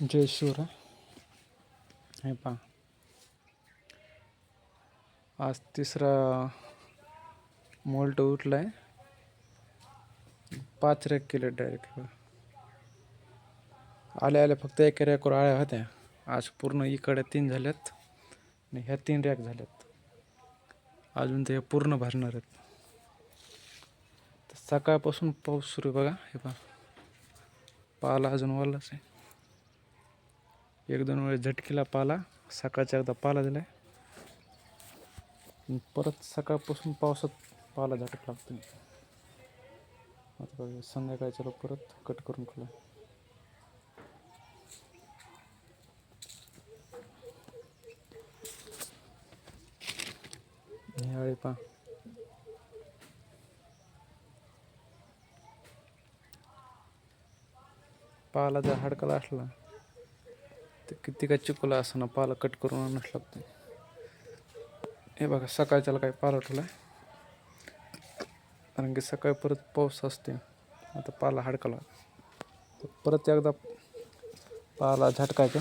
जय शिवराय हे पहा. आज तिसरा मोल्ट उठला आहे पाच रॅक केले डायरेक्ट आल्या आल्या फक्त एका रॅकवर आळ्या होत्या. आज पूर्ण इकडे तीन झाल्यात आणि ह्या तीन रॅक झाल्यात. अजून ते पूर्ण भरणार आहेत. तर सकाळपासून पाऊस सुरू आहे बघा. हे पहा. पाला अजून वालाच आहे. एक दोन वेळेस झटकीला पाला सकाळच्या एकदा पाला दिला आहे परत सकाळपासून पावसात पाला झटक लागतो आता बघा संध्याकाळच्या लोक परत कट करून ठेवला ह्यावेळी पहा. पाला जर हडकला असला ते किती का चिकोला असताना पाला कट करून आणावंच लागतं हे बघा सकाळच्याला काही पाला आहे कारण की सकाळी परत पाऊस असते आता पाला हडकाला तर परत एकदा पाला झटकायचा.